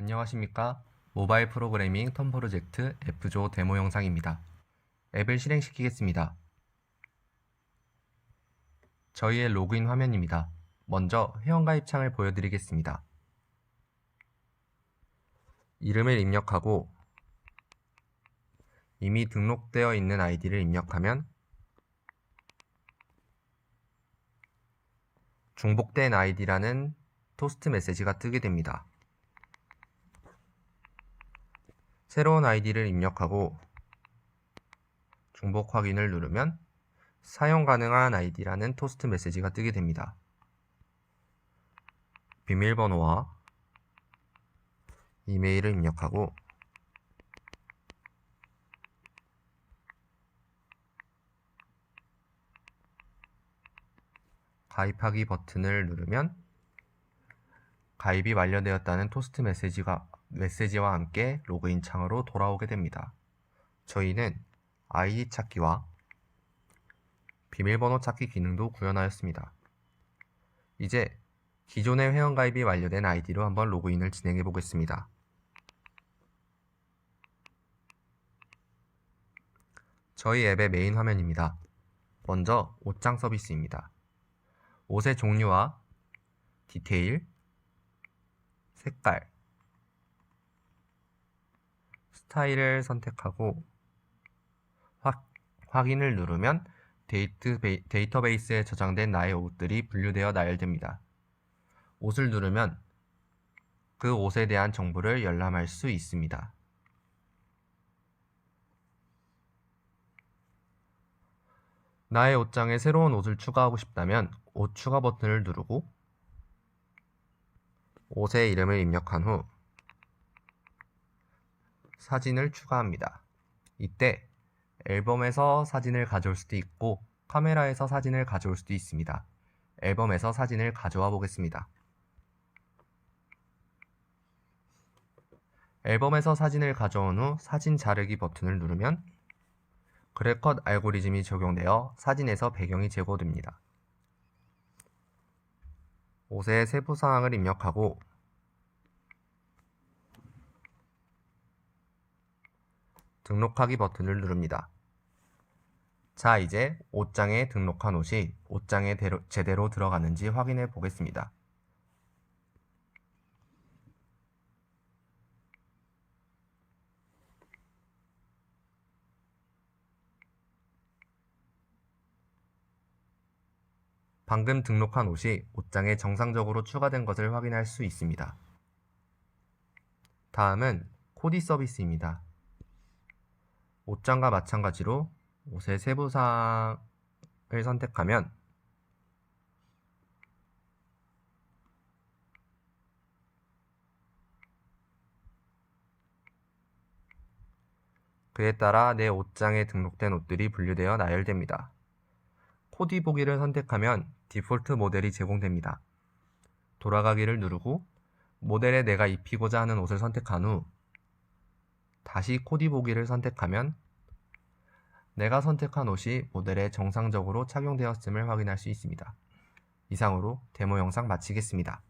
안녕하십니까. 모바일 프로그래밍 턴 프로젝트 F조 데모 영상입니다. 앱을 실행시키겠습니다. 저희의 로그인 화면입니다. 먼저 회원가입 창을 보여드리겠습니다. 이름을 입력하고 이미 등록되어 있는 아이디를 입력하면 중복된 아이디라는 토스트 메시지가 뜨게 됩니다. 새로운 아이디를 입력하고 중복 확인을 누르면 사용 가능한 아이디라는 토스트 메시지가 뜨게 됩니다. 비밀번호와 이메일을 입력하고 가입하기 버튼을 누르면 가입이 완료되었다는 토스트 메시지가, 메시지와 함께 로그인 창으로 돌아오게 됩니다. 저희는 아이디 찾기와 비밀번호 찾기 기능도 구현하였습니다. 이제 기존의 회원가입이 완료된 아이디로 한번 로그인을 진행해 보겠습니다. 저희 앱의 메인 화면입니다. 먼저 옷장 서비스입니다. 옷의 종류와 디테일, 색깔, 스타일을 선택하고 확, 확인을 누르면 데이트, 베이, 데이터베이스에 저장된 나의 옷들이 분류되어 나열됩니다. 옷을 누르면 그 옷에 대한 정보를 열람할 수 있습니다. 나의 옷장에 새로운 옷을 추가하고 싶다면 옷 추가 버튼을 누르고 옷의 이름을 입력한 후 사진을 추가합니다. 이때 앨범에서 사진을 가져올 수도 있고 카메라에서 사진을 가져올 수도 있습니다. 앨범에서 사진을 가져와 보겠습니다. 앨범에서 사진을 가져온 후 사진 자르기 버튼을 누르면 그래컷 알고리즘이 적용되어 사진에서 배경이 제거됩니다. 옷의 세부 사항을 입력하고 등록하기 버튼을 누릅니다. 자, 이제 옷장에 등록한 옷이 옷장에 대로- 제대로 들어가는지 확인해 보겠습니다. 방금 등록한 옷이 옷장에 정상적으로 추가된 것을 확인할 수 있습니다. 다음은 코디 서비스입니다. 옷장과 마찬가지로 옷의 세부사항을 선택하면 그에 따라 내 옷장에 등록된 옷들이 분류되어 나열됩니다. 코디 보기를 선택하면 디폴트 모델이 제공됩니다. 돌아가기를 누르고 모델에 내가 입히고자 하는 옷을 선택한 후 다시 코디 보기를 선택하면 내가 선택한 옷이 모델에 정상적으로 착용되었음을 확인할 수 있습니다. 이상으로 데모 영상 마치겠습니다.